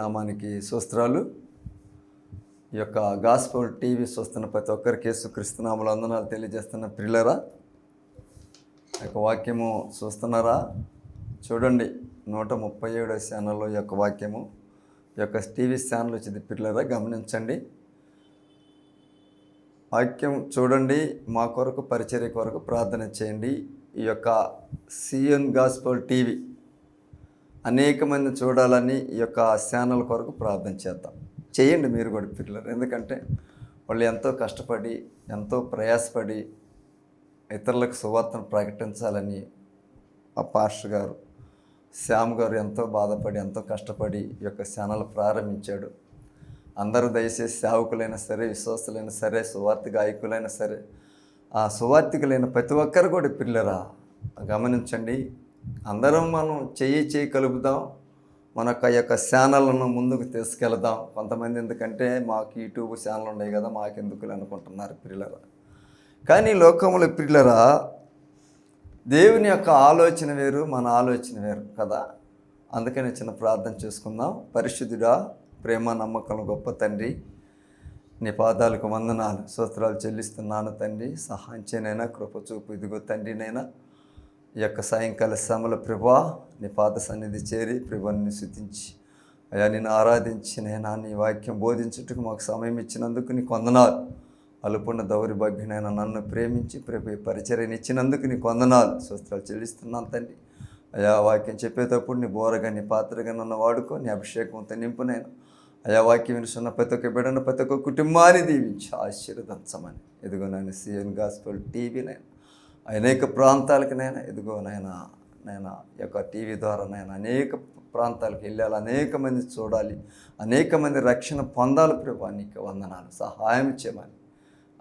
నామానికి సూస్త్రాలు ఈ యొక్క గాస్పల్ టీవీ చూస్తున్న ప్రతి ఒక్కరికి యేసుక్రీస్తునామలు వందనాలు తెలియజేస్తున్న ప్రిల్లరా యొక్క వాక్యము చూస్తున్నారా చూడండి నూట ముప్పై ఏడో ఛానల్లో ఈ యొక్క వాక్యము ఈ యొక్క టీవీ ఛానల్ వచ్చింది పిల్లరా గమనించండి. వాక్యం చూడండి మా కొరకు పరిచర్య కొరకు ప్రార్థన చేయండి. ఈ యొక్క సిఎన్ గాస్పల్ టీవీ అనేక మంది చూడాలని ఈ యొక్క ఛానల్ కొరకు ప్రార్థన చేద్దాం. చేయండి మీరు కూడా పిల్లలు. ఎందుకంటే వాళ్ళు ఎంతో కష్టపడి ఎంతో ప్రయాసపడి ఇతరులకు సువార్తను ప్రకటించాలని ఆ పాస్టర్ గారు శ్యామ్ గారు ఎంతో బాధపడి ఎంతో కష్టపడి ఈ యొక్క ఛానల్ ప్రారంభించాడు. అందరూ దయచేసి సేవకులైనా సరే విశ్వాసులైనా సరే సువార్త గాయకులైనా సరే ఆ సువార్తికులైన ప్రతి ఒక్కరు కూడా పిల్లరా గమనించండి. అందరం మనం చెయ్యి చేయి కలుపుదాం. మన యొక్క యొక్క ఛానళ్ళను ముందుకు తీసుకెళ్దాం. కొంతమంది ఎందుకంటే మాకు యూట్యూబ్ ఛానల్ ఉన్నాయి కదా మాకెందుకులే అనుకుంటున్నారు పిల్లరా కానీ లోకముల పిల్లరా దేవుని యొక్క ఆలోచన వేరు మన ఆలోచన వేరు కదా? అందుకని చిన్న ప్రార్థన చేసుకుందాం. పరిశుద్ధుడా ప్రేమ నమ్మకం గొప్ప తండ్రి నీ పాదాలకు వందనాలు స్తోత్రాలు చెల్లిస్తున్నాను తండ్రి. సహాయం చేయనైనా కృప చూపు ఇదిగో తండ్రినైనా ఈ యొక్క సాయంకాల సమల ప్రభా నీ పాద సన్నిధి చేరి ప్రభాని శుతించి అయ్యా నేను ఆరాధించి నేను నీ వాక్యం బోధించుటకు మాకు సమయం ఇచ్చినందుకు నీకు వందనాలు. అలుపున్న దౌర్భాగ్యనైనా నన్ను ప్రేమించి ప్రభు పరిచర్యని ఇచ్చినందుకు నీకు వందనాలు. స్వస్త్రాలు చెల్లిస్తున్నాను తండ్రి. అయా వాక్యం చెప్పేటప్పుడు నీ బోరగా నీ పాత్రగా నన్ను వాడుకో నీ అభిషేకంతో నింపు నేను అయా వాక్యం వినుసున్న ప్రతి ఒక్క బిడ్డను ప్రతి ఒక్క కుటుంబాన్ని దీవించి. ఆశీర్వదించమని. ఎదుగో నేను సిఎన్ గాస్పల్ టీవీ నేను అనేక ప్రాంతాలకి నేను ఎదుగో నేను నేను యొక్క టీవీ ద్వారా నేను అనేక ప్రాంతాలకు వెళ్ళాలి అనేక మంది చూడాలి అనేక మంది రక్షణ పొందాలి ప్రభా నీకు వందనాలు సహాయం చేయమని.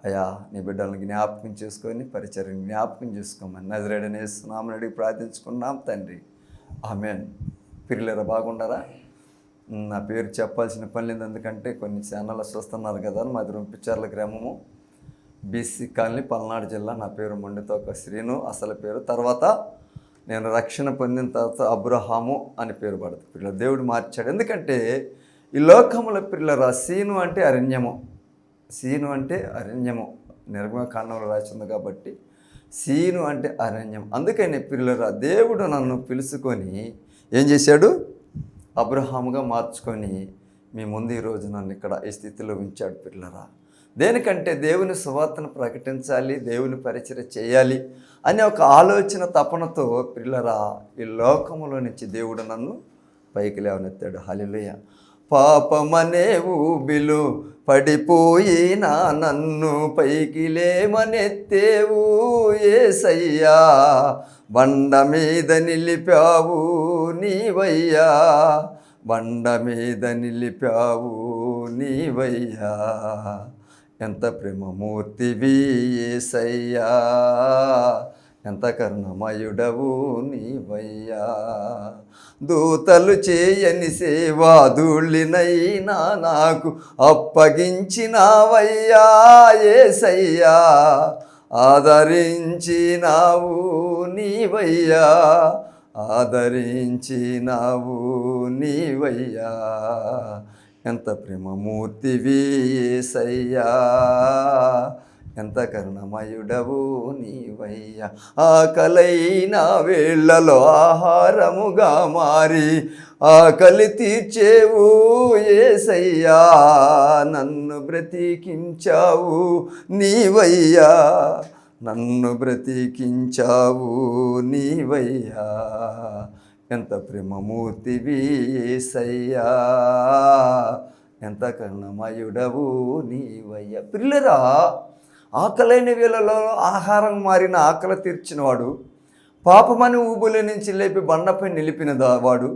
అయా నీ బిడ్డలను జ్ఞాపకం చేసుకొని పరిచయం జ్ఞాపకం చేసుకోమని. నజరేడనే వేస్తున్నామని అడిగి ప్రార్థించుకున్నాం తండ్రి. ఆమె పిల్లల బాగుండరా? నా పేరు చెప్పాల్సిన పని లేదు ఎందుకంటే కొన్ని చానల్ చూస్తున్నారు కదా మాది రుంపిచర్ల గ్రామము. బీసీ కాలనీ పల్నాడు జిల్లా. నా పేరు మొండితోక శ్రీను అసలు పేరు. తర్వాత నేను రక్షణ పొందిన తర్వాత అబ్రహాము అని పేరు పడదు పిల్లలు దేవుడు మార్చాడు. ఎందుకంటే ఈ లోకముల పిల్లల సీను అంటే అరణ్యము. సీను అంటే అరణ్యము. నిర్మకాండంలో రాసింది కాబట్టి సీను అంటే అరణ్యం అందుకని పిల్లరా దేవుడు నన్ను పిలుచుకొని ఏం చేశాడు? అబ్రహాముగా మార్చుకొని మీ ముందు ఈరోజు నన్ను ఇక్కడ ఈ స్థితిలో ఉంచాడు పిల్లరా. దేనికంటే దేవుని సువార్తను ప్రకటించాలి దేవుని పరిచయం చేయాలి అనే ఒక ఆలోచన తపనతో పిల్లరా ఈ లోకములో నుంచి దేవుడు నన్ను పైకి లేవనెత్తాడు. హలిలుయ పాపమనే ఊబిలు పడిపోయినా నన్ను పైకి లేమనెత్తేవు ఏసయ్యా. బండ మీద నిలిపావు నీవయ్యా. బండ మీద నిలిపావు నీవయ్యా. ఎంత ప్రేమమూర్తివి ఏసయ్యా ఎంత కర్ణమయుడవు నీవయ్యా. దూతలు చేయని సేవాదుళ్ళినైనా నాకు అప్పగించినావయ్యా ఏసయ్యా. ఆదరించినావు నీవయ్యా ఆదరించినావు నీవయ్యా. ఎంత ప్రేమమూర్తివి ఏసయ్యా ఎంత కరుణమయుడవు నీవయ్యా. ఆకలైన వేళ్ళలో ఆహారముగా మారి ఆకలి తీర్చేవు ఏసయ్యా నన్ను బ్రతికించావు నీవయ్యా. నన్ను బ్రతికించావు నీవయ్యా. ఎంత ప్రేమమూర్తివి ఏసయ్యా ఎంత కర్ణమయుడవు నీవయ్య. పిల్లరా ఆకలైన వేళలో ఆహారం మారిన ఆకలి తీర్చినవాడు పాపమని ఊబుల నుంచి లేపి బండపై నిలిపిన వాడు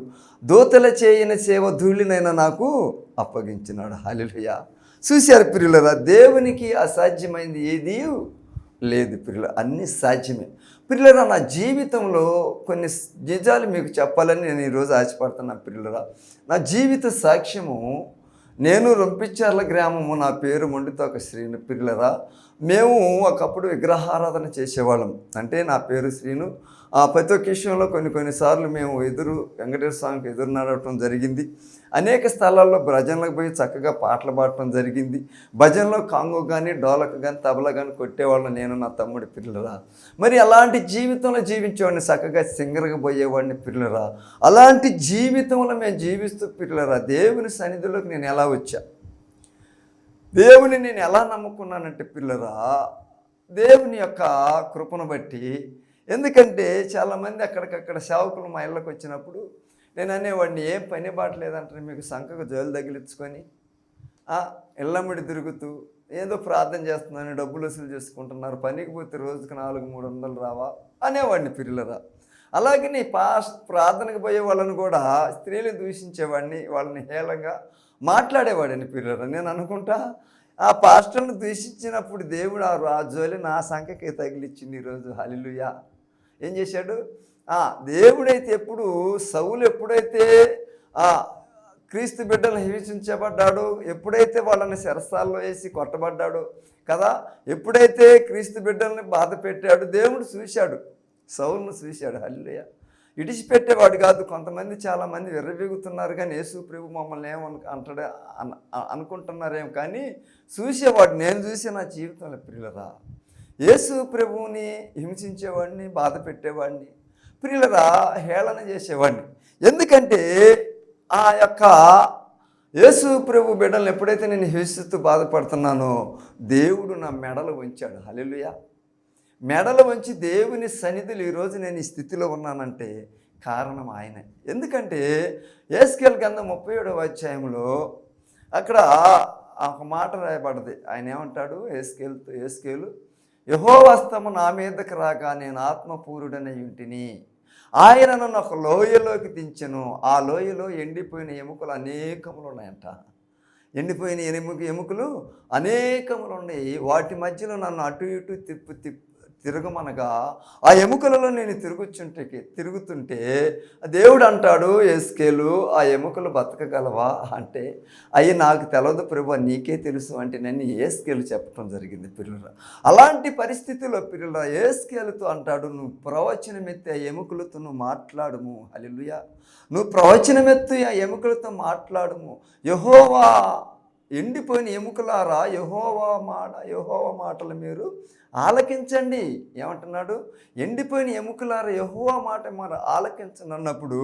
దూతల చేయని సేవ ధూళినైనా నాకు అప్పగించినాడు. హలిలుయ చూశారు పిల్లరా దేవునికి అసాధ్యమైంది ఏది లేదు పిల్లలు అన్నీ సాధ్యమే. పిల్లరా నా జీవితంలో కొన్ని నిజాలు మీకు చెప్పాలని నేను ఈరోజు ఆశపడుతున్నా పిల్లరా నా జీవిత సాక్ష్యము నేను రొంపిచర్ల గ్రామము నా పేరు మొండితో ఒక శ్రీను పిల్లరా మేము ఒకప్పుడు విగ్రహారాధన చేసేవాళ్ళం. అంటే నా పేరు శ్రీను ఆ ప్రతి ఒక్క విషయంలో కొన్ని కొన్నిసార్లు మేము ఎదురు వెంకటేశ్వర స్వామికి ఎదురు నడవటం జరిగింది. అనేక స్థలాల్లో భజనలకు పోయి చక్కగా పాటలు పాడటం జరిగింది. భజనలో కాంగో కానీ డోలకు కానీ తబలా కానీ కొట్టేవాళ్ళం నేను నా తమ్ముడి పిల్లరా మరి అలాంటి జీవితంలో జీవించేవాడిని చక్కగా సింగర్గా పోయేవాడిని పిల్లరా అలాంటి జీవితంలో మేము జీవిస్తూ పిల్లరా దేవుని సన్నిధిలోకి నేను ఎలా వచ్చా? దేవుని నేను ఎలా నమ్ముకున్నానంటే పిల్లరా దేవుని యొక్క కృపను బట్టి ఎందుకంటే చాలామంది అక్కడికక్కడ సేవకులు మా ఇళ్ళకి వచ్చినప్పుడు నేను అనేవాడిని ఏం పని బాట లేదంటే మీకు సంఖకు జోలు తగిలించుకొని ఆ, ఇళ్ళమ్మడి తిరుగుతూ ఏదో ప్రార్థన చేస్తున్నాను డబ్బులు వసూలు చేసుకుంటున్నారు పనికి పోతే రోజుకి నాలుగు మూడు వందలు రావా? అనేవాడిని పిల్లరా. అలాగే నీ పాస్ ప్రార్థనకు పోయే వాళ్ళని కూడా స్త్రీలు దూషించేవాడిని వాళ్ళని హేళంగా మాట్లాడేవాడిని పిల్లరా. నేను అనుకుంటా ఆ పాస్టర్ను దూషించినప్పుడు దేవుడు ఆ రాజోలి నా సంఖ్యకి తగిలిచ్చింది ఈరోజు. హలిలుయా ఏం చేశాడు? దేవుడైతే ఎప్పుడు సౌలు ఎప్పుడైతే క్రీస్తు బిడ్డలను హింసించబడ్డాడు ఎప్పుడైతే వాళ్ళని శరసాల్లో వేసి కొట్టబడ్డాడు కదా ఎప్పుడైతే క్రీస్తు బిడ్డల్ని బాధ పెట్టాడు దేవుడు చూశాడు. సౌలును చూశాడు. హల్లుయ ఇడిచిపెట్టేవాడు కాదు. కొంతమంది చాలామంది విర్రబీగుతున్నారు కానీ యేసు ప్రభు మమ్మల్ని ఏమను అంటాడే అన- అనుకుంటున్నారేం కానీ చూసేవాడు. నేను చూసే నా జీవితంలో ప్రియులరా యేసు ప్రభువుని హింసించేవాడిని బాధ పెట్టేవాడిని ప్రియులరా హేళన చేసేవాడిని. ఎందుకంటే ఆ యొక్క యేసు ప్రభు బిడ్డలను ఎప్పుడైతే నేను హింసిస్తూ బాధపడుతున్నానో దేవుడు నా మెడలు ఉంచాడు హలెలుయ మెడలు వంచి దేవుని సన్నిధులు ఈరోజు నేను ఈ స్థితిలో ఉన్నానంటే కారణం ఆయనే. ఎందుకంటే ఏస్కేల్ కింద ముప్పై ఏడవ అధ్యాయంలో అక్కడ ఒక మాట రాయబడది ఆయన ఏమంటాడు? ఏస్కేల్తో ఏస్కేలు యహోవస్తము నా మీదకు రాగా నేను ఆత్మపూరుడనై ఇంటిని ఆయన నన్ను ఒక లోయలోకి దించెను. ఆ లోయలో ఎండిపోయిన ఎముకలు అనేకములు ఉన్నాయంట. ఎండిపోయిన ఎముక ఎముకలు అనేకములు ఉన్నాయి. వాటి మధ్యలో నన్ను అటు ఇటు తిప్పు తిప్పు తిరగమనగా ఆ ఎముకలలో నేను తిరుగుచుంటే తిరుగుతుంటే దేవుడు అంటాడు ఎస్కేలు ఆ ఎముకలు బతకగలవా? అంటే అయ్యి నాకు తెలవదు ప్రభు నీకే తెలుసు అంటే నేను ఏస్కేలు చెప్పడం జరిగింది పిల్లల అలాంటి పరిస్థితిలో పిల్లల ఏస్కేలుతో అంటాడు నువ్వు ప్రవచనమెత్తి ఆ ఎముకలతో నువ్వు మాట్లాడము. హల్లెలూయా. నువ్వు ప్రవచనమెత్తి ఆ ఎముకలతో మాట్లాడము. యహోవా ఎండిపోయిన ఎముకలారా యహోవా మాట యహోవ మాటలు మీరు ఆలకించండి. ఏమంటున్నాడు? ఎండిపోయిన ఎముకలారా యహోవా మాట మరి ఆలకించండి అన్నప్పుడు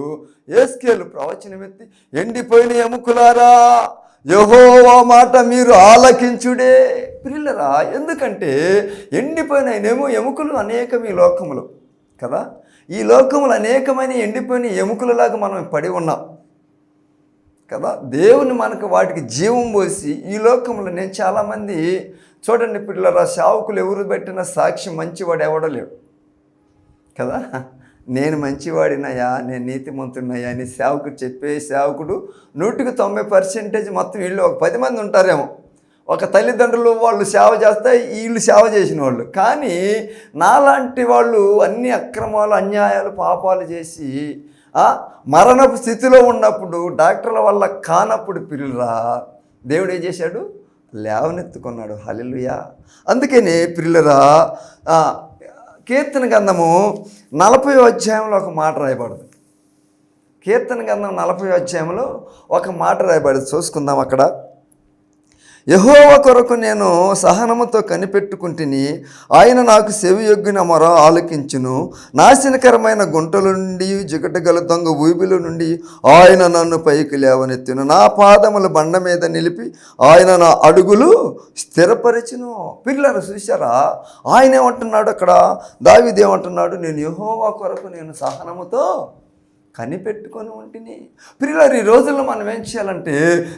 ఏస్కేలు ప్రవచనమెత్తి ఎండిపోయిన ఎముకలారా యహోవా మాట మీరు ఆలకించుడే. పిల్లరా ఎందుకంటే ఎండిపోయిన ఏమో ఎముకలు అనేకం ఈ లోకములు కదా? ఈ లోకములు అనేకమైన ఎండిపోయిన ఎముకలలాగా మనం పడి ఉన్నాం. కదా? దేవుని మనకు వాటికి జీవం పోసి ఈ లోకంలో నేను చాలామంది చూడండి పిల్లరా సావుకులు ఎవరు పెట్టిన సాక్షి మంచివాడు ఎవడలేడు కదా? నేను మంచివాడినయా నేను నీతిమంతున్నయ్యా అని సేవకుడు చెప్పే సేవకుడు నూటికి తొంభై పర్సెంటేజ్ మొత్తం వీళ్ళు ఒక పది మంది ఉంటారేమో. ఒక తల్లిదండ్రులు వాళ్ళు సేవ చేస్తే వీళ్ళు సేవ చేసిన వాళ్ళు. కానీ నాలాంటి వాళ్ళు అన్ని అక్రమాలు అన్యాయాలు పాపాలు చేసి మరణపు స్థితిలో ఉన్నప్పుడు డాక్టర్ల వల్ల కానప్పుడు పిల్లరా దేవుడు ఏం చేశాడు? లేవనెత్తుకున్నాడు. హలిలుయా అందుకని పిల్లరా కీర్తన గంధము నలభై అధ్యాయంలో ఒక మాట రాయబడదు. కీర్తన గంధం నలభై అధ్యాయంలో ఒక మాట రాయబడదు. చూసుకుందాం అక్కడ. యహోవ కొరకు నేను సహనముతో కనిపెట్టుకుంటుని ఆయన నాకు సెవియొగ్గిన మొర ఆలకించును. నాశనకరమైన గుంటల నుండి జిగటగల దొంగ ఊబిల నుండి ఆయన నన్ను పైకి లేవనెత్తును. నా పాదముల బండ మీద నిలిపి ఆయన నా అడుగులు స్థిరపరిచును. పిల్లలు చూశారా? ఆయన ఏమంటున్నాడు అక్కడ? దావిదేమంటున్నాడు నేను యహోవా కొరకు నేను సహనముతో కనిపెట్టుకొని ఉంటిని. పిల్లలు ఈ రోజుల్లో మనం ఏం చేయాలంటే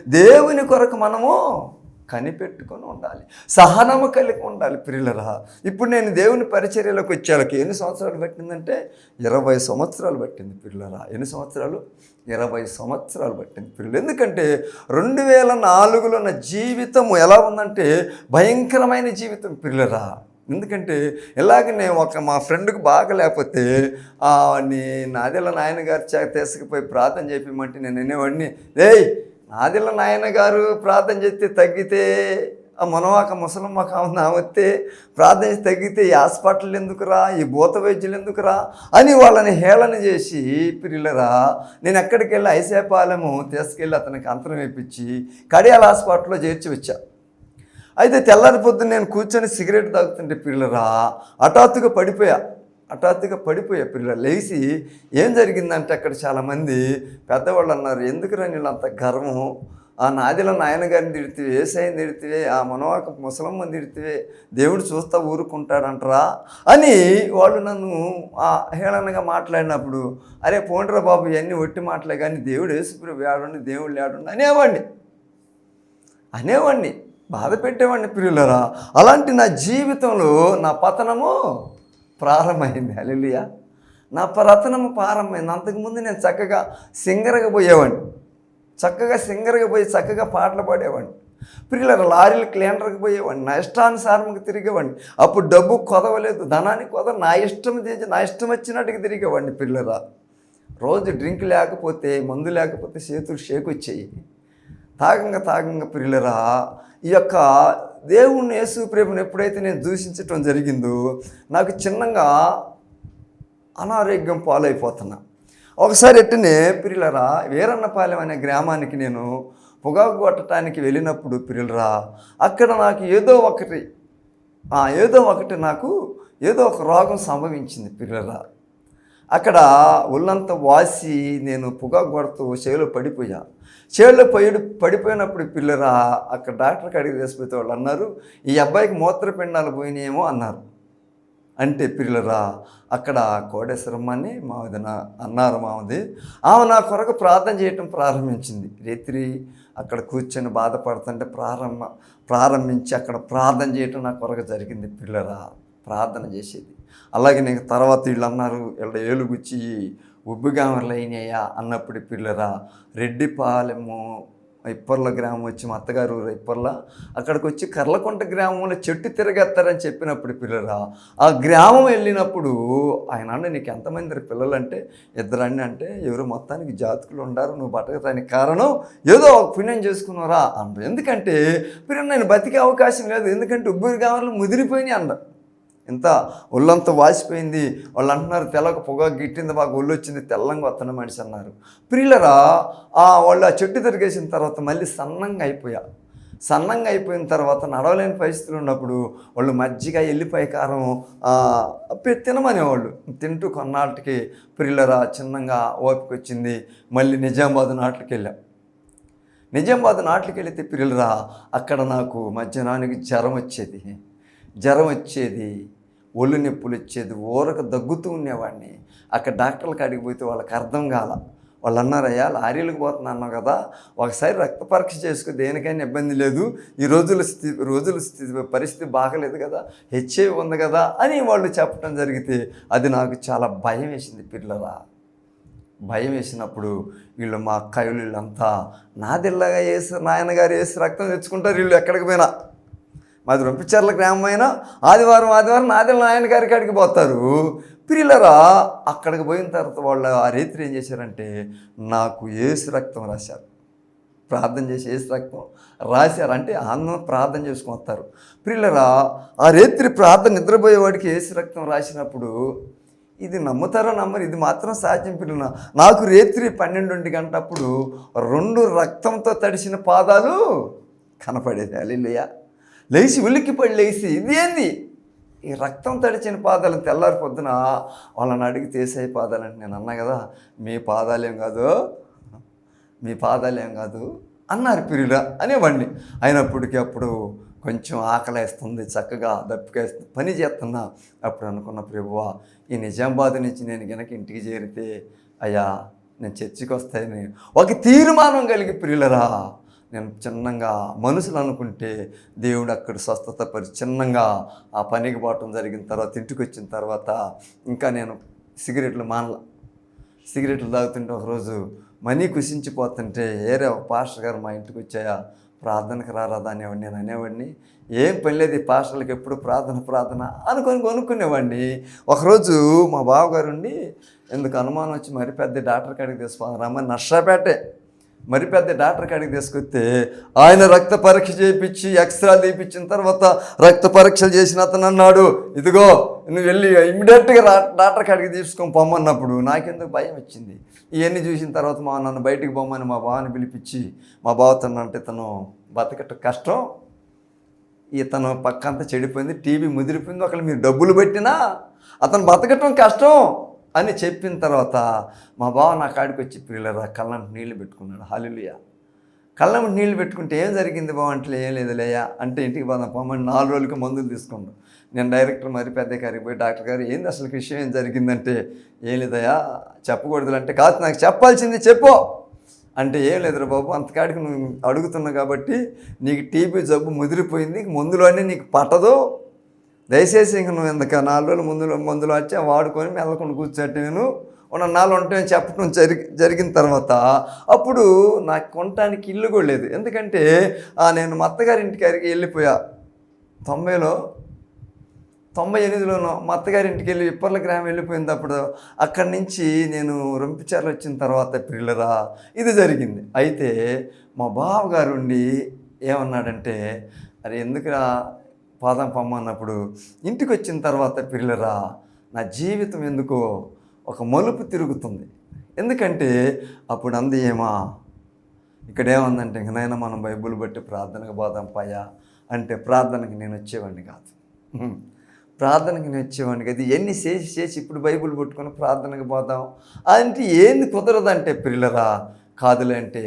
దేవుని కొరకు మనము కనిపెట్టుకొని ఉండాలి. సహనము కలిగి ఉండాలి పిల్లరా ఇప్పుడు నేను దేవుని పరిచర్యలోకి వచ్చేళ్ళకి ఎన్ని సంవత్సరాలు పట్టిందంటే? ఇరవై సంవత్సరాలు పట్టింది పిల్లరా ఎన్ని సంవత్సరాలు? ఇరవై సంవత్సరాలు పట్టింది పిల్లలు ఎందుకంటే రెండు వేల నాలుగులో నా జీవితం ఎలా ఉందంటే భయంకరమైన జీవితం పిల్లరా ఎందుకంటే ఇలాగనే ఒక మా ఫ్రెండ్కి బాగా లేకపోతే ఆ, నీ నాదెల్ల చేత తీసుకుపోయి ప్రార్థన చేయమంటే నేను అనేవాడిని ఏయ్ నాదెల్ల నాయన గారు ప్రార్థన చేస్తే తగ్గితే ఆ మనవాక ముసలమ్మ కావున వస్తే ప్రార్థన చేసి తగ్గితే ఈ హాస్పిటల్ ఎందుకురా ఈ భూత వైద్యులు ఎందుకురా అని వాళ్ళని హేళన చేసి పిల్లరా నేను ఎక్కడికి వెళ్ళి ఐసేపాలెము తీసుకెళ్ళి అతనికి అంతరం వేయించి కడియాల హాస్పిటల్లో చేర్చి వచ్చా. అయితే తెల్లారి పొద్దున్న నేను కూర్చొని సిగరెట్ తాగుతుంటే పిల్లరా హఠాత్తుగా పడిపోయా. హఠాత్తుగా పడిపోయా పిల్లలు. లేచి ఏం జరిగిందంటే అక్కడ చాలామంది పెద్దవాళ్ళు అన్నారు ఎందుకురా నీళ్ళు అంత గర్వం? ఆ నాదిలో నాయనగారిని తిడితే ఏసైని తిడితే ఆ మనవాక ముసలమ్మని తిడితే దేవుడు చూస్తా ఊరుకుంటాడంటరా? అని వాళ్ళు నన్ను ఆ హేళనగా మాట్లాడినప్పుడు అరే పోండ్రా బాబు ఇవన్నీ ఒట్టి మాటలే కానీ దేవుడు ఏసుప్రభు ఆడండి దేవుడు లేడండి అనేవాడిని. అనేవాడిని. బాధ పెట్టేవాడిని ప్రియులరా. అలాంటి నా జీవితంలో నా పతనము ప్రారంభమైంది. అలెలుయా నా పతనము ప్రారంభమైంది. అంతకుముందు నేను చక్కగా సింగర్గా పోయేవాడిని. చక్కగా సింగర్గా పోయి చక్కగా పాటలు పాడేవాడిని. ప్రియులరా లారీలు క్లీనర్కి పోయేవాడిని. నా ఇష్టానుసారంగా తిరిగేవాడిని. అప్పుడు డబ్బు కొదవలేదు. ధనానికి కొద నా ఇష్టం చేసి నా ఇష్టం వచ్చినట్టుగా తిరిగేవాడిని పిల్లరా రోజు డ్రింక్ లేకపోతే మందు లేకపోతే చేతులు షేక్ వచ్చేయి. తాగంగా తాగంగా ప్రియులరా ఈ యొక్క దేవుణ్ణి యేసు ప్రేమను ఎప్పుడైతే నేను దూషించటం జరిగిందో నాకు చిన్నగా అనారోగ్యం పాలైపోతున్నా. ఒకసారి ఎట్టనే పిరిలరా వీరన్నపాలెం అనే గ్రామానికి నేను పొగాకు కొట్టడానికి వెళ్ళినప్పుడు పిరిలరా అక్కడ నాకు ఏదో ఒకటి ఏదో ఒకటి నాకు ఏదో ఒక రోగం సంభవించింది పిల్లరా అక్కడ ఒళ్ళంతా వాసి నేను పొగాకు కొడుతూ చేలో పడిపోయా. చేలో పడి పడిపోయినప్పుడు పిల్లరా అక్కడ డాక్టర్కి అడిగి తీసుకుపోతే వాళ్ళు అన్నారు ఈ అబ్బాయికి మూత్రపిండాలు పోయినాయేమో అన్నారు. అంటే పిల్లరా అక్కడ కోడేశ్వరమ్మ అని మావిది నా అన్నారు మావిది ఆమె నా కొరకు ప్రార్థన చేయటం ప్రారంభించింది. రాత్రి అక్కడ కూర్చొని బాధపడుతుంటే ప్రారంభ ప్రారంభించి అక్కడ ప్రార్థన చేయటం నా కొరకు జరిగింది పిల్లరా ప్రార్థన చేసేది. అలాగే నీకు తర్వాత వీళ్ళు అన్నారు వీళ్ళ ఏలుగుచ్చి ఉబ్బిగామర్లు అయినాయా? అన్నప్పుడు పిల్లరా రెడ్డిపాలెము ఇప్పర్ల గ్రామం వచ్చి మా అత్తగారు ఊరు ఇప్పర్ల అక్కడికి వచ్చి కర్లకొంట గ్రామంలో చెట్టు తిరగేస్తారని చెప్పినప్పుడు పిల్లరా ఆ గ్రామం వెళ్ళినప్పుడు ఆయన అన్న నీకు ఎంతమంది పిల్లలు అంటే ఇద్దరు అన్న అంటే ఎవరు మొత్తానికి జాతకులు ఉండారు నువ్వు బతకటానికి కారణం ఏదో ఒక పుణ్యం చేసుకున్నారా? అన్నారు ఎందుకంటే పిల్లలు నేను బతికే అవకాశం లేదు ఎందుకంటే ఉబ్బరి గ్రామాలు ముదిరిపోయినాయి అన్నారు ఇంత ఒళ్ళంతా వాసిపోయింది. వాళ్ళు అంటున్నారు తెల్లక పొగ గిట్టింది బాగా ఒళ్ళు వచ్చింది తెల్లంగా వస్తున్న మనిషి అన్నారు. ప్రియులరా ఆ వాళ్ళు ఆ చెట్టు తిరిగేసిన తర్వాత మళ్ళీ సన్నంగా అయిపోయా. సన్నంగా అయిపోయిన తర్వాత నడవలేని పరిస్థితులు ఉన్నప్పుడు వాళ్ళు మజ్జిగ ఎల్లిపాయ కారం తినమనేవాళ్ళు. తింటూ కొన్నాళ్ళకి ప్రియులరా చిన్నగా ఓపిక వచ్చింది. మళ్ళీ నిజామాబాద్ నాట్లకి వెళ్ళాం. నిజామాబాద్ నాట్లకి వెళితే పిల్లరా అక్కడ నాకు మధ్యాహ్నానికి జ్వరం వచ్చేది. జ్వరం వచ్చేది ఒళ్ళు నొప్పులు వచ్చేది ఊరక దగ్గుతూ ఉండేవాడిని. అక్కడ డాక్టర్ల కాడికి పోతే వాళ్ళకి అర్థం కాల. వాళ్ళు అన్నారయ్యా లారీలకు పోతున్నాను కదా ఒకసారి రక్త పరీక్ష చేసుకో దేనికైనా ఇబ్బంది లేదు. ఈ రోజుల స్థితి రోజుల స్థితి పరిస్థితి బాగలేదు కదా హెచ్ఐవి ఉంది కదా అని వాళ్ళు చెప్పడం జరిగితే అది నాకు చాలా భయం వేసింది పిల్లరా. భయం వేసినప్పుడు వీళ్ళు మా అక్క వీళ్ళంతా నాదిల్లగా వేసి నాయనగారు వేసి రక్తం తెచ్చుకుంటారు వీళ్ళు ఎక్కడికి పోయినా. మాది రొంపిచర్ల గ్రామమైన ఆదివారం ఆదివారం ఆదివారం నాయన గారి కాడికి పోతారు. పిల్లరా అక్కడికి పోయిన తర్వాత వాళ్ళు ఆ రైతులు ఏం చేశారంటే నాకు ఏసు రక్తం రాశారు. ప్రార్థన చేసి ఏసు రక్తం రాశారు. అంటే ఆనందం ప్రార్థన చేసుకుని వస్తారు. పిల్లరా ఆ రేత్రి ప్రార్థన నిద్రపోయేవాడికి ఏసు రక్తం రాసినప్పుడు ఇది నమ్ముతారో నమ్మరు? ఇది మాత్రం సాధ్యం పిల్లన నాకు రేత్రి పన్నెండు గంటప్పుడు రెండు రక్తంతో తడిసిన పాదాలు కనపడేది. అలిలుయ లేచి ఉలిక్కిపడి లేచి ఇది ఏంది ఈ రక్తం తడిచిన పాదాలు తెల్లారి పొద్దున వాళ్ళని అడిగి తీసే పాదాలని నేను అన్నా కదా మీ పాదాలేం కాదు మీ పాదాలేం కాదు అన్నారు పిరిలా అనేవాడిని. అయినప్పటికీ అప్పుడు కొంచెం ఆకలేస్తుంది చక్కగా దప్పికేస్తుంది పని చేస్తున్నా. అప్పుడు అనుకున్న ప్రభువా ఈ నిజామాబాద్ నుంచి నేను గనక ఇంటికి చేరితే అయ్యా నేను చర్చికి వస్తాయని ఒక తీర్మానం కలిగి ప్రియులరా. నేను చిన్నగా మనుషులు అనుకుంటే దేవుడు అక్కడ స్వస్థత పరి చిన్నగా ఆ పనికి పోవటం జరిగిన తర్వాత ఇంటికి వచ్చిన తర్వాత ఇంకా నేను సిగరెట్లు మానల సిగరెట్లు తాగుతుంటే ఒకరోజు మనీ కుషించిపోతుంటే ఏరే ఒక పాస్టర్ గారు మా ఇంటికి వచ్చాయా ప్రార్థనకు రారాదా అనేవాడిని నేను అనేవాడిని ఏం పని లేదు ఈ పాస్టర్లకు ఎప్పుడు ప్రార్థన ప్రార్థన అనుకొని కొనుక్కునేవాడిని. ఒకరోజు మా బావగారు ఉండి ఎందుకు అనుమానం వచ్చి మరి పెద్ద డాక్టర్ కాడికి తీసుకోవాలి రమ్మని నష్టపేటే మరి పెద్ద డాక్టర్ కాడికి తీసుకొస్తే ఆయన రక్త పరీక్ష చేయించి ఎక్స్రా తీపించిన తర్వాత రక్త పరీక్షలు చేసిన అతను అన్నాడు ఇదిగో నువ్వు వెళ్ళి ఇమ్మీడియట్గా డాక్టర్ కాడికి తీసుకొని పొమ్మన్నప్పుడు నాకెందుకు భయం వచ్చింది ఇవన్నీ చూసిన తర్వాత మా నన్ను బయటికి పొమ్మని మా బావని పిలిపించి మా బావతో అంటే తను బతకట కష్టం. ఇతను పక్కంతా చెడిపోయింది టీవీ ముదిరిపోయింది ఒకళ్ళు మీరు డబ్బులు పెట్టినా అతను బతకటం కష్టం. అని చెప్పిన తర్వాత మా బావ నా కాడికి వచ్చి పిల్లరా కళ్ళంటి నీళ్ళు పెట్టుకున్నాడు. హాలిలుయా. కళ్ళం నీళ్ళు పెట్టుకుంటే ఏం జరిగింది బావంటే ఏం లేదు లేయా అంటే ఇంటికి పోదాం పోమని నాలుగు రోజులకి మందులు తీసుకున్నాడు నేను డైరెక్టర్ మరి పెద్ద గారికి పోయి డాక్టర్ గారు ఏంది అసలు విషయం ఏం జరిగిందంటే? ఏం లేదయ్యా చెప్పకూడదు అంటే కాదు నాకు చెప్పాల్సింది చెప్పు. అంటే ఏం లేదురా బాబు అంతకాడికి నువ్వు అడుగుతున్నావు కాబట్టి నీకు టీబీ జబ్బు ముదిరిపోయింది మందులోనే నీకు పట్టదు దయచేసి ఇంక నువ్వు ఇంతక నాలుగు రోజులు ముందులో మందులు వచ్చి వాడుకొని మెల్లకుండా కూర్చోట్టు నేను ఉన్న నాలుగు ఉంటాయని చెప్పడం జరిగి జరిగిన తర్వాత అప్పుడు నాకు కొనటానికి ఇల్లు కూడా లేదు. ఎందుకంటే నేను మా అత్తగారి అరిగి వెళ్ళిపోయా. తొంభైలో తొంభై ఎనిమిదిలోనో మా అత్తగారి ఇంటికి వెళ్ళి ఇప్పర్ల గ్రామం వెళ్ళిపోయింది అప్పుడు అక్కడి నుంచి నేను రంపిచార్లు వచ్చిన తర్వాత పిల్లరా ఇది జరిగింది. అయితే మా బావగారు ఉండి ఏమన్నాడంటే అరే ఎందుకురా పాదం పమ్మన్నప్పుడు ఇంటికి వచ్చిన తర్వాత పిల్లరా నా జీవితం ఎందుకో ఒక మలుపు తిరుగుతుంది. ఎందుకంటే అప్పుడు అంది ఏమా? ఇక్కడేముందంటే ఇంక నైనా మనం బైబుల్ బట్టి ప్రార్థనకు పోదాం పయా అంటే ప్రార్థనకి నేను వచ్చేవాడిని కాదు. ప్రార్థనకి నేను వచ్చేవాడిని కాదు. ఎన్ని చేసి చేసి ఇప్పుడు బైబుల్ పట్టుకొని ప్రార్థనకు పోదాం? అంటే ఏంది కుదరదంటే పిల్లరా కాదులే అంటే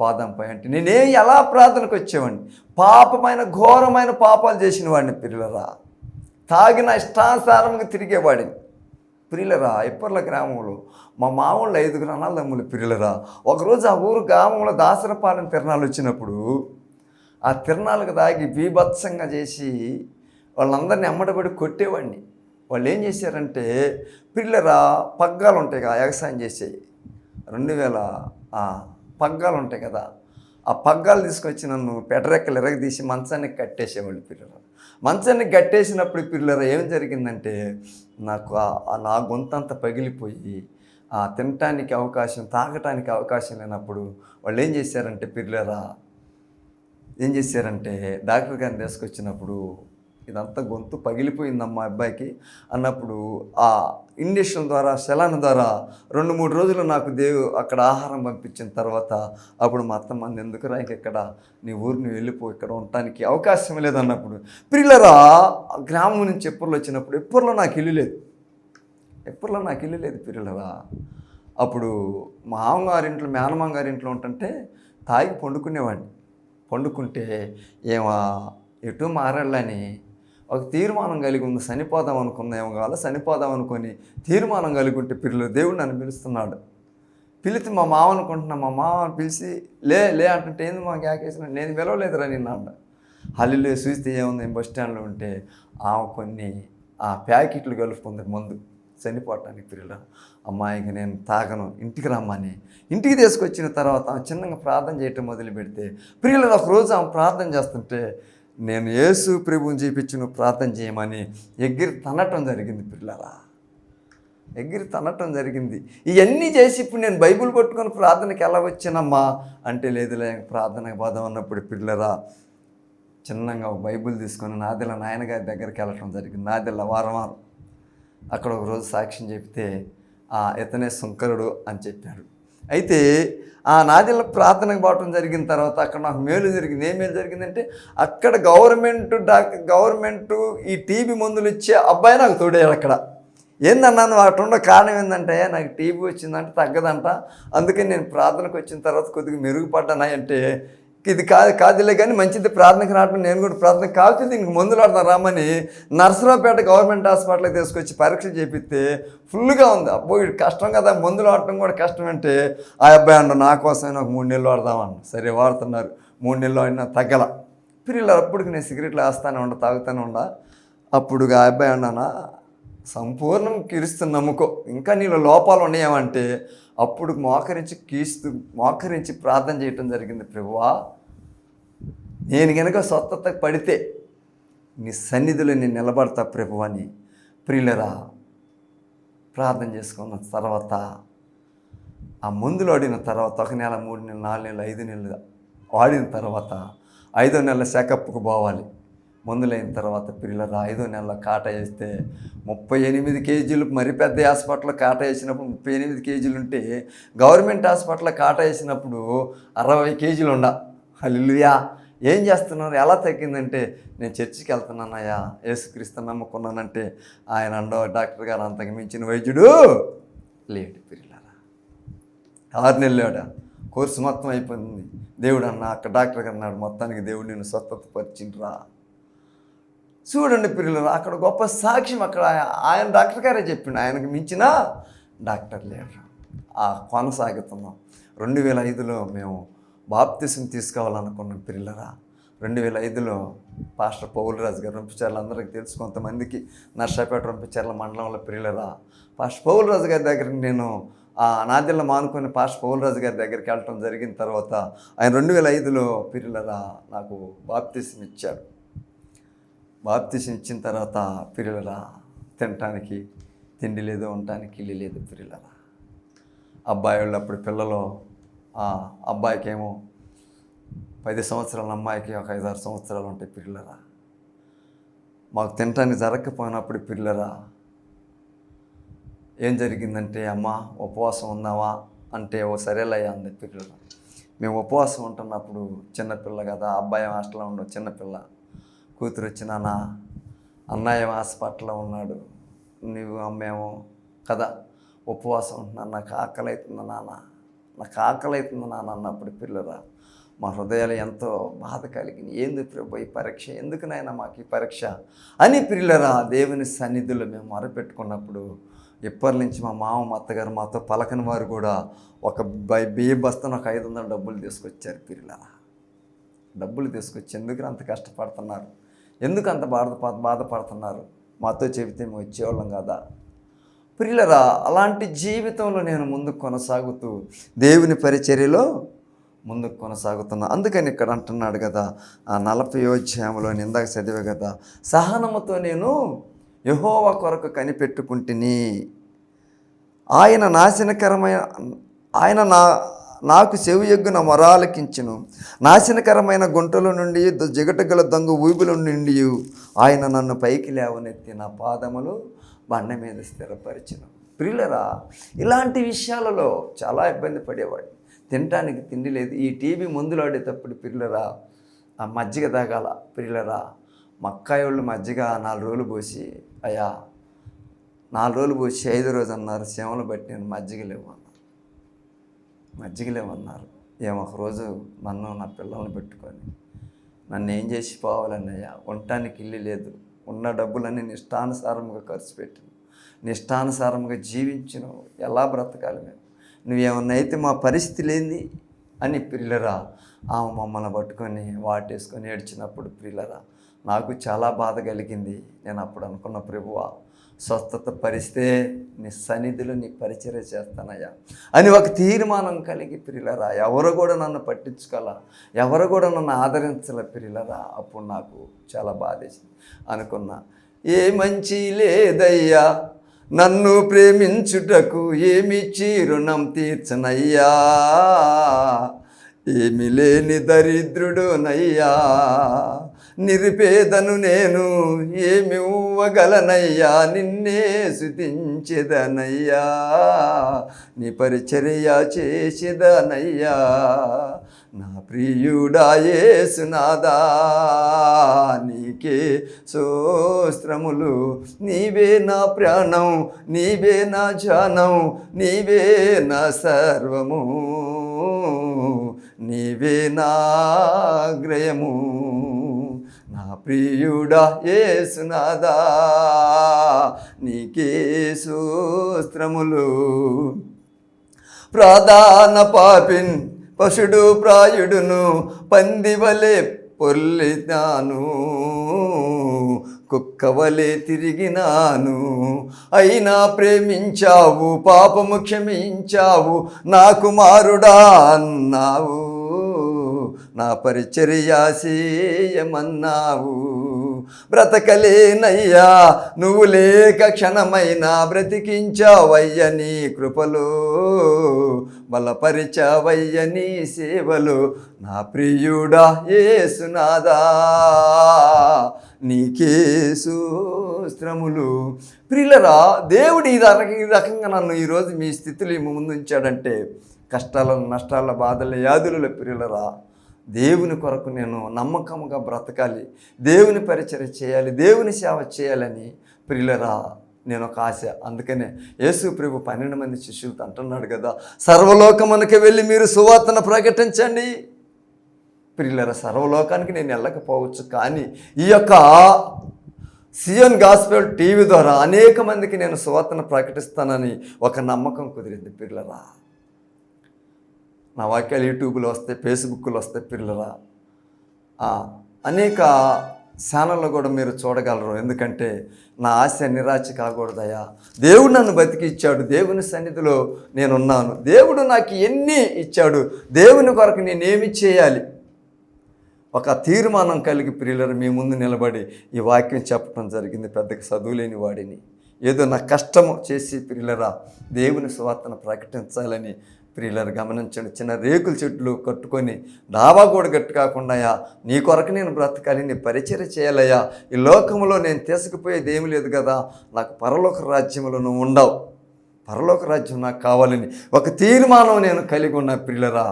పాదంపై అంటే నేనే ఎలా ప్రార్థనకు వచ్చేవాడిని? పాపమైన ఘోరమైన పాపాలు చేసిన వాడిని పిల్లరా తాగిన ఇష్టానుసారంగా తిరిగేవాడిని. పిల్లరా ఇప్పర్ల గ్రామంలో మా మామూళ్ళు ఐదుగురు అనాథమ్ములు పిల్లరా ఒకరోజు ఆ ఊరు గ్రామంలో దాసరపాలెం తిరణాలు వచ్చినప్పుడు ఆ తిరణాలకు దాగి బీభత్సంగా చేసి వాళ్ళందరినీ అమ్మడబడి కొట్టేవాడిని. వాళ్ళు ఏం చేశారంటే పిల్లరా పగ్గాలు ఉంటాయి కదా వ్యవసాయం చేసేవి రెండు వేల పగ్గాలు ఉంటాయి కదా ఆ పగ్గాలు తీసుకొచ్చి నన్ను పెటరెక్కలు ఎరగదీసి మంచానికి కట్టేసేవాళ్ళు పిల్లలు. మంచాన్ని కట్టేసినప్పుడు పిల్లలు ఏం జరిగిందంటే నాకు నా గొంతంతా పగిలిపోయి ఆ తినటానికి అవకాశం తాగటానికి అవకాశం లేనప్పుడు వాళ్ళు ఏం చేశారంటే పిల్లరా ఏం చేశారంటే డాక్టర్ గారిని తీసుకొచ్చినప్పుడు ఇదంతా గొంతు పగిలిపోయిందమ్మా అబ్బాయికి. అన్నప్పుడు ఆ ఇంజక్షన్ ద్వారా శలాన ద్వారా రెండు మూడు రోజులు నాకు దేవు అక్కడ ఆహారం పంపించిన తర్వాత అప్పుడు మా అత్త మంది ఎందుకురా ఇక్కడ? నీ ఊరిని వెళ్ళిపో ఇక్కడ ఉండటానికి అవకాశం లేదన్నప్పుడు. పిల్లరా గ్రామం నుంచి ఎప్పుర్లో వచ్చినప్పుడు ఎప్పుర్లో నాకు ఇల్లు లేదు. ఎప్పుడులో నాకు ఇల్లు లేదు పిల్లరా అప్పుడు మా మామగారింట్లో మేనమామ గారింట్లో ఉంటుంటే తాగి పండుకునేవాడిని. పండుకుంటే ఏమా ఎటు మారాలని ఒక తీర్మానం కలిగి ఉంది. చనిపోదాం అనుకున్న ఏమో చనిపోదాం అనుకొని తీర్మానం కలిగి ఉంటే పిల్లలు దేవుడు నన్ను పిలుస్తున్నాడు. పిలిచి మా మామ అనుకుంటున్నా మా మామ పిలిచి లే లే అంటుంటే ఏంది మా గ్యాకేసిన నేను పిలవలేదురా నిన్న అంట. హల్లిలో చూస్తే ఏముంది? బస్ స్టాండ్లో ఉంటే ఆమె కొన్ని ఆ ప్యాకెట్లు కలుపుకుంది మందు. చనిపోవటానికి పిల్లలు. అమ్మాయికి నేను తాగను. ఇంటికి రమ్మని. ఇంటికి తీసుకొచ్చిన తర్వాత ఆమె చిన్నగా ప్రార్థన చేయటం మొదలు పెడితే ప్రియులు ఒక రోజు ఆమె ప్రార్థన చేస్తుంటే నేను యేసు ప్రభుని చూపించి నువ్వు ప్రార్థన చేయమని ఎగిరి తనటం జరిగింది పిల్లరా. ఎగిరి తనటం జరిగింది. ఇవన్నీ చేసి ఇప్పుడు నేను బైబిల్ పట్టుకొని ప్రార్థనకి ఎలా వచ్చానమ్మా? అంటే లేదులే ప్రార్థన బాధ ఉన్నప్పుడు పిల్లరా చిన్నగా ఒక బైబిల్ తీసుకొని నాదిల నాయనగారి దగ్గరికి వెళ్ళటం జరిగింది. నాదిల వారం వారం అక్కడ ఒక రోజు సాక్ష్యం చెప్తే ఆ ఇతనే శంకరుడు అని చెప్పాడు. అయితే ఆ నాదిల ప్రార్థనకు పోవటం జరిగిన తర్వాత అక్కడ నాకు మేలు జరిగింది. ఏం మేలు జరిగిందంటే అక్కడ గవర్నమెంట్ డాక్ గవర్నమెంట్ ఈ టీబీ మందులు ఇచ్చే అబ్బాయి నాకు తోడాడు అక్కడ. ఏందన్నాను అటు ఉన్న కారణం ఏంటంటే నాకు టీబీ వచ్చిందంటే తగ్గదంట. అందుకని నేను ప్రార్థనకు వచ్చిన తర్వాత కొద్దిగా మెరుగుపడ్డానా అంటే ఇది కాదు కాదులే కానీ మంచిది ప్రార్థనకు రావడం నేను కూడా ప్రార్థన కావచ్చు దీనికి మందులు ఆడతాను రామని నర్సరావుపేట గవర్నమెంట్ హాస్పిటల్కి తీసుకొచ్చి పరీక్ష చేపిస్తే ఫుల్గా ఉంది. అబ్బో ఇది కష్టం కదా మందులు ఆడటం కూడా కష్టం అంటే ఆ అబ్బాయి అన్న నా కోసమే ఒక మూడు నెలలు వాడదామన్న సరే వాడుతున్నారు. మూడు నెలలు అయినా తగ్గల. పిల్లలు అప్పటికి నేను సిగరెట్లు వేస్తానే ఉండ తాగుతానే ఉండ. అప్పుడు ఆ అబ్బాయి అన్నానా సంపూర్ణం కీరుస్తున్న నమ్ముకో. ఇంకా నీలో లోపాలు ఉన్నాయేమంటే అప్పుడు మోకరించి కీస్తూ మోకరించి ప్రార్థన చేయటం జరిగింది ప్రభువా. నేను కనుక స్వస్థత పడితే నీ సన్నిధిలో నేను నిలబడతా ప్రభు అని. ప్రియులరా ప్రార్థన చేసుకున్న తర్వాత ఆ మందులు వాడిన తర్వాత ఒక నెల మూడు నెలలు నాలుగు నెలలు ఐదు నెలలు ఆడిన తర్వాత ఐదో నెలల చెకప్కు పోవాలి. మందులైన తర్వాత పిల్లలు ఐదో నెలల కాట వేస్తే ముప్పై ఎనిమిది కేజీలు మరి పెద్ద హాస్పిటల్లో కాట వేసినప్పుడు ముప్పై ఎనిమిది కేజీలు ఉంటే గవర్నమెంట్ హాస్పిటల్లో కాట వేసినప్పుడు అరవై కేజీలు ఉండ. అల్లుయా ఏం చేస్తున్నారు? ఎలా తగ్గిందంటే నేను చర్చికి వెళ్తున్నానయ్యా యేసుక్రీస్తు నమ్ముకున్నానంటే ఆయన అండో డాక్టర్ గారు అంతకు మించిన వైద్యుడు లేడు పిల్లరా. ఆరు నెలలేడా కోర్సు మొత్తం అయిపోయింది. దేవుడు అన్న అక్కడ డాక్టర్ గారు అన్నాడు మొత్తానికి దేవుడు నేను స్వస్థత పరిచిండ్రా చూడండి పిల్లలు అక్కడ గొప్ప సాక్ష్యం అక్కడ ఆయన డాక్టర్ గారే చెప్పిండు. ఆయనకు మించిన డాక్టర్ లేరు ఆ కొనసాగుతున్నాం. రెండు వేల ఐదులో మేము బాప్తిసం తీసుకోవాలనుకున్నాం పిల్లరా. రెండు వేల ఐదులో పాస్టర్ పౌలరాజు గారు రంపించారు. అందరికీ తెలుసు కొంతమందికి నర్సాపేట రంపించార్ల మండలంలో పిల్లరా. పాస్టర్ పౌలరాజు గారి దగ్గరికి నేను ఆ నాదిల్ల మానుకొని పాస్టర్ పౌలరాజు గారి దగ్గరికి వెళ్ళటం జరిగిన తర్వాత ఆయన రెండు వేల ఐదులో పిల్లరా నాకు బాప్తిసం ఇచ్చాడు బాప్తిసం ఇచ్చిన తర్వాత పిల్లలరా తినటానికి తిండి లేదు ఉండటానికి ఇల్లు లేదు పిల్లలరా అబ్బాయి వాళ్ళు అప్పుడు పిల్లలు ఆ అబ్బాయికి ఏమో పది సంవత్సరాల అమ్మాయికి ఒక ఐదారు సంవత్సరాలు ఉంటాయి పిల్లలరా మాకు తినటానికి జరగకపోయినప్పుడు పిల్లరా ఏం జరిగిందంటే అమ్మ ఉపవాసం ఉన్నావా? అంటే ఓ సరేలయ్యా అంది పిల్లలు. మేము ఉపవాసం ఉంటున్నప్పుడు చిన్నపిల్ల కదా అబ్బాయి హాస్టల్లో ఉండవు చిన్నపిల్ల కూతురు వచ్చిన నా అన్నయ్య హాస్పిటల్లో ఉన్నాడు. నువ్వు అమ్మేమో కదా ఉపవాసం ఉంటున్నాను నాకు ఆకలి అవుతుంది నాన్న. నాకు ఆకలి అవుతుంది నాన్న అన్నప్పుడు పిల్లరా మా హృదయాలు ఎంతో బాధ కలిగింది ఏంది ప్రభు ఈ పరీక్ష? ఎందుకు నాయన మాకు ఈ పరీక్ష? అని పిల్లరా దేవుని సన్నిధిలో మేము మొరపెట్టుకున్నప్పుడు ఇప్పటి నుంచి మా మామ మా అత్తగారు మాతో పలకని వారు కూడా ఒక బై బియ్య బస్తాను ఒక ఐదు వందల డబ్బులు తీసుకొచ్చారు పిల్లరా. డబ్బులు తీసుకొచ్చి ఎందుకు అంత కష్టపడుతున్నారు. ఎందుకు అంత బాధ బాధపడుతున్నారు? మాతో చెబితే మేము వచ్చేవాళ్ళం కదా? ప్రియులరా అలాంటి జీవితంలో నేను ముందుకు కొనసాగుతూ దేవుని పరిచర్యలో ముందుకు కొనసాగుతున్నా. అందుకని ఇక్కడ అంటున్నాడు కదా ఆ నలభై అధ్యాయంలో ఇందాక చదివే కదా సహనముతో నేను యహోవ కొరకు కనిపెట్టుకుంటుని. ఆయన నాశనకరమైన ఆయన నా నాకు చెవి ఎగ్గున మొరాలకించును. నాశనకరమైన గుంటల నుండి జిగటగల దొంగ ఊబిల నుండి ఆయన నన్ను పైకి లేవనెత్తి నా పాదములు బండ మీద స్థిరపరిచిన. ప్రియులరా ఇలాంటి విషయాలలో చాలా ఇబ్బంది పడేవాడు తినటానికి తిండి లేదు. ఈ టీవీ మందులు ఆడేటప్పుడు పిల్లరా ఆ మజ్జిగ తాగాల పిల్లరా మక్కాయి వాళ్ళు మజ్జిగ నాలుగు రోజులు పోసి అయ్యా నాలుగు రోజులు పోసి ఐదు రోజు అన్నారు సేవలు బట్టి నేను మజ్జిగ లేవు అన్నారు మజ్జిగ ఏమో ఒక రోజు నన్ను నా పిల్లల్ని పెట్టుకొని నన్ను ఏం చేసి పోవాలన్నయ్య ఉండటానికి ఇల్లు లేదు ఉన్న డబ్బులన్నీ నిష్టానుసారంగా ఖర్చు పెట్టిన నిష్టానుసారంగా జీవించిన ఎలా బ్రతకాలి మేము? నువ్వేమన్నా అయితే మా పరిస్థితి లేని అని పిల్లరా ఆమె మమ్మల్ని పట్టుకొని వాటేసుకొని ఏడ్చినప్పుడు పిల్లరా నాకు చాలా బాధ కలిగింది. నేను అప్పుడు అనుకున్న ప్రభువా స్వస్థత పరిస్తే నీ సన్నిధిలో నీ పరిచయం చేస్తానయ్యా అని ఒక తీర్మానం కలిగి పిల్లరా ఎవరు కూడా నన్ను పట్టించుకోవాలా ఎవరు కూడా నన్ను ఆదరించాల పిల్లరా అప్పుడు నాకు చాలా బాధేసింది. అనుకున్నా ఏ మంచి లేదయ్యా నన్ను ప్రేమించుటకు ఏమిచ్చి రుణం తీర్చనయ్యా ఏమి లేని దరిద్రుడు నయ్యా నిరుపేదను నేను ఏమి ఇవ్వగలనయ్యా నిన్నే శుతించెదనయ్యా. నీ పరిచర్య చేసేదనయ్యా నా ప్రియుడా యేసునాదా నీకే సోస్త్రములు నీవే నా ప్రాణం. నీవే నా జానం. నీవే నా సర్వము. నీవే నా గ్రయము ప్రియుడా ఏసునాదా నీకే సూస్త్రములు ప్రధాన పాపిన్ పశుడు ప్రాయుడును పందివలే పొల్లినాను కుక్కవలే తిరిగినాను. అయినా ప్రేమించావు పాపము క్షమించావు నా కుమారుడా అన్నావు. నా పరిచర్యాశీయమన్నావు బ్రతకలేనయ్యా నువ్వు లేక క్షణమైనా బ్రతికించావయ్య నీ కృపలు. బలపరిచావయ్య నీ సేవలు. నా ప్రియుడా ఏసునాదా నీకే సూస్త్రములు ప్రియులరా దేవుడు ఈ ఈ రకంగా నన్ను ఈరోజు మీ స్థితిలో ముందుంచాడంటే కష్టాల కష్టాలను నష్టాల బాధల వ్యాధుల ప్రియులరా దేవుని కొరకు నేను నమ్మకంగా బ్రతకాలి దేవుని పరిచయం చేయాలి దేవుని సేవ చేయాలని ప్రియులరా నేను ఒక ఆశ. అందుకనే యేసు ప్రభు పన్నెండు మంది శిష్యులతో అంటున్నాడు కదా సర్వలోకమునకి వెళ్ళి మీరు సువార్తను ప్రకటించండి. ప్రియులర సర్వలోకానికి నేను వెళ్ళకపోవచ్చు కానీ ఈ యొక్క సిఎన్ గాస్పెల్ టీవీ ద్వారా అనేక మందికి నేను సువార్తను ప్రకటిస్తానని ఒక నమ్మకం కుదిరింది పిల్లరా నా వాక్యాలు యూట్యూబ్లో వస్తాయి ఫేస్బుక్లో వస్తాయి పిల్లరా. అనేక ఛానళ్ళు కూడా మీరు చూడగలరు. ఎందుకంటే నా ఆశ నిరాశ కాకూడదయా దేవుడు నన్ను బతికిచ్చాడు దేవుని సన్నిధిలో నేనున్నాను. దేవుడు నాకు ఎన్ని ఇచ్చాడు? దేవుని కొరకు నేనేమి చేయాలి? ఒక తీర్మానం కలిగి ప్రియులరు మీ ముందు నిలబడి ఈ వాక్యం చెప్పడం జరిగింది పెద్దగా చదువులేని వాడిని. ఏదో నా కష్టము చేసి ప్రియులరా దేవుని సువార్తను ప్రకటించాలని ప్రియులరు గమనించండి. చిన్న రేకుల చెట్లు కట్టుకొని డాబా కూడా గట్టు కాకుండాయా నీ కొరకు నేను బ్రతకాలి నీ పరిచయం చేయాలయ్యా. ఈ లోకంలో నేను తీసుకుపోయేది ఏమి లేదు కదా. నాకు పరలోక రాజ్యంలో నువ్వు ఉండవు. పరలోక రాజ్యం నాకు కావాలని ఒక తీర్మానం నేను కలిగి ఉన్న ప్రియులరా.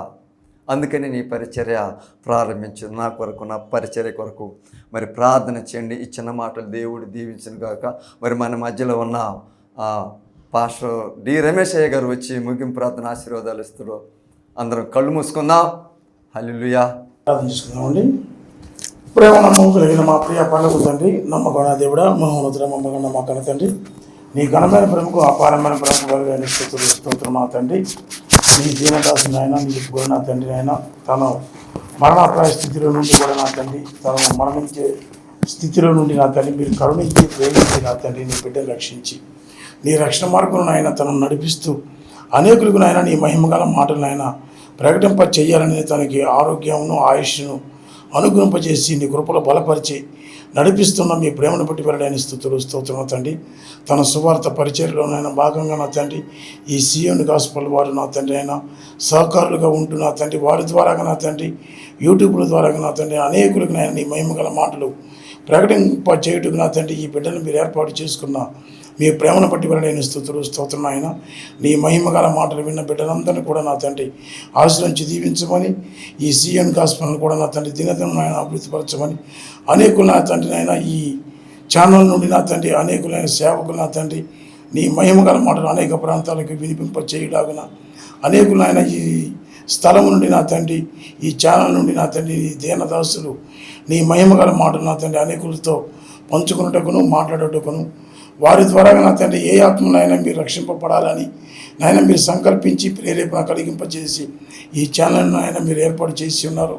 అందుకని నీ పరిచర్య ప్రారంభించు. నా కొరకు నా పరిచర్య కొరకు. మరి ప్రార్థన చేయండి. ఈ చిన్న మాటలు దేవుడు దీవించను కాక మరి మన మధ్యలో ఉన్న పాస్టర్ డి రమేష్ అయ్య గారు వచ్చి ముగింపు ప్రార్థన ఆశీర్వాదాలు ఇస్తారు అందరం కళ్ళు మూసుకుందాం. హల్లుయా ప్రార్థించుకుందామండి. ప్రేమ నమ్మకం కలిగిన మా ప్రియ పండుగ తండ్రి నమ్మకం దేవుడా మహోన్నతుల నమ్మకం మా కన తండ్రి. నీ ఘనమైన ప్రేమకు అపారమైన ప్రేమకు కలిగిన స్థుతులు స్తోత్రం మా తండ్రి. నీ దీనదాసు నాయన నీ గురు నా తండ్రి ఆయన తను మరణాప్రాయ స్థితిలో నుండి కూడా నా తండ్రి తను మరణించే స్థితిలో నుండి నా తండ్రి. మీరు కరుణించి ప్రేమించి నా తండ్రి నీ బిడ్డను రక్షించి. నీ రక్షణ మార్గంలో ఆయన తనను నడిపిస్తూ అనేకులకు నాయన నీ మహిమగల మాటలు నాయన ప్రకటింప చేయాలని తనకి ఆరోగ్యమును ఆయుష్ను అనుగ్రహింపజేసి నీ కృపలో బలపరిచి నడిపిస్తున్న మీ ప్రేమను బట్టి వెళ్ళడానికి స్థుతులు స్తోత్రం తండ్రి. తన సువార్త పరిచర్యలోనైనా భాగంగా నా తండ్రి ఈ సీఎం హాస్పిటల్ వారు నా తండ్రి అయినా సహకారులుగా ఉంటూ నా తండ్రి వారి ద్వారాగా నా తండ్రి యూట్యూబ్ల ద్వారాగా నా తండ్రి అనేకులకు నేను నీ మహిమగల మాటలు ప్రకటింప చేయుటకు నా తండ్రి ఈ బిడ్డను మీరు ఏర్పాటు చేసుకున్న మీ ప్రేమను బట్టి వెళ్ళని స్థుతులు స్తోత్రం ఆయన నీ మహిమగల మాటలు విన్న బిడ్డలందరినీ కూడా నా తండ్రి ఆశ్రయించి దీవించమని ఈ సీఎన్ గాస్పల్ని కూడా నా తండ్రి దినదినం ఆయన అభివృద్ధిపరచమని అనేకులు నా తండ్రి నాయన ఈ ఛానల్ నుండి నా తండ్రి అనేకులైన సేవకులు నా తండ్రి నీ మహిమగల మాటలు అనేక ప్రాంతాలకు వినిపింప చేయడాగున అనేకులు ఆయన ఈ స్థలం నుండి నా తండ్రి ఈ ఛానల్ నుండి నా తండ్రి నీ దీనదాసులు నీ మహిమగల మాటలు నా తండ్రి అనేకులతో పంచుకున్నటకును మాట్లాడటకును వారి ద్వారా నా తండ్రి ఏ ఆత్మనైనా మీరు రక్షింపబడాలని నాయన మీరు సంకల్పించి ప్రేరేపణ కలిగింపచేసి ఈ ఛానల్ను ఆయన మీరు ఏర్పాటు చేసి ఉన్నారు.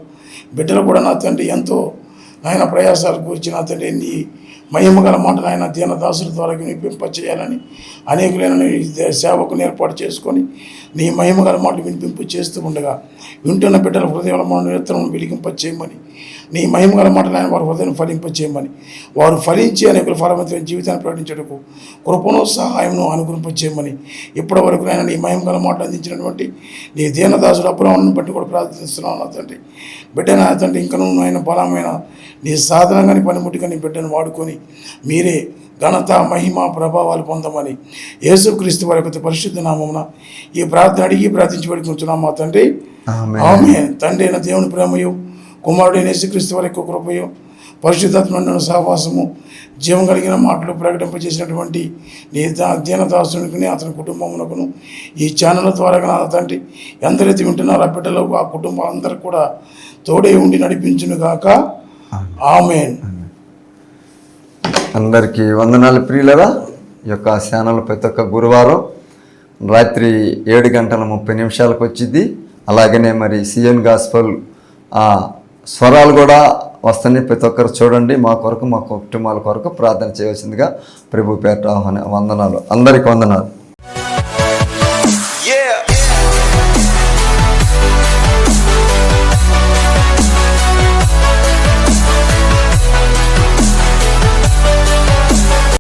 బిడ్డలు కూడా నా తండ్రి ఎంతో నాయన ప్రయాసాలు గురించి నా తండ్రి నీ మహిమగల మాటలు ఆయన దీనదాసుల ద్వారా వినిపింపచేయాలని అనేకులైన సేవకుని ఏర్పాటు చేసుకొని నీ మహిమగల మాటలు వినిపింపు చేస్తూ ఉండగా వింటున్న బిడ్డల హృదయంలో మన నేత్రం వెలిగింప చేయమని నీ మహిమగల మాటలు ఆయన వారి హృదయం ఫలింప చేయమని వారు ఫలించి అనేక ఫలవంతమైన జీవితాన్ని ప్రకటించటకు కృపను సహాయంను అనుగ్రహింప చేయమని ఇప్పటి వరకు నేను నీ మహిమగల మాటలు అందించినటువంటి నీ దీనదాసుడు అబ్రహ్మను బట్టి కూడా ప్రార్థిస్తున్నాను నా తండ్రి. బిడ్డ నా తండ్రి ఇంకనూ ఆయన బలమైన నీ సాధనంగాని పనిముట్టుగా నీ బిడ్డను వాడుకొని మీరే ఘనత మహిమ ప్రభావాలు పొందమని యేసుక్రీస్తు వారి యొక్క పరిశుద్ధ నామమున ఈ ప్రార్థన అడిగి ప్రార్థించి పెడుకుంటున్నాం మా తండ్రి. ఆమేన్. ఆమె తండ్రి అయిన దేవుని ప్రేమయు కుమారుడైన యేసుక్రీస్తు వారి యొక్క కృపయు పరిశుద్ధాత్మ సహవాసము జీవం కలిగిన మాటలు ప్రకటింపజేసినటువంటి నీ దా- దీనదాసునికి అతని కుటుంబమునకును ఈ ఛానల్ ద్వారా నా తండ్రి ఎందరైతే వింటున్నారో ఆ బిడ్డలు ఆ కుటుంబం అందరూ కూడా తోడే ఉండి నడిపించును గాక. ఆమెన్. అందరికీ వందనాలు ప్రియులరా. ఈ యొక్క ఛానల్ ప్రతి ఒక్క గురువారం రాత్రి ఏడు గంటల ముప్పై నిమిషాలకు వచ్చింది. అలాగనే మరి సిఎన్ గాస్పల్ ఆ, స్వరాలు కూడా వస్తున్నాయి. ప్రతి ఒక్కరు చూడండి. మా కొరకు మా కుటుంబాల కొరకు ప్రార్థన చేయవలసిందిగా ప్రభు పేట ఆహ్వాన వందనాలు. అందరికీ వందనాలు.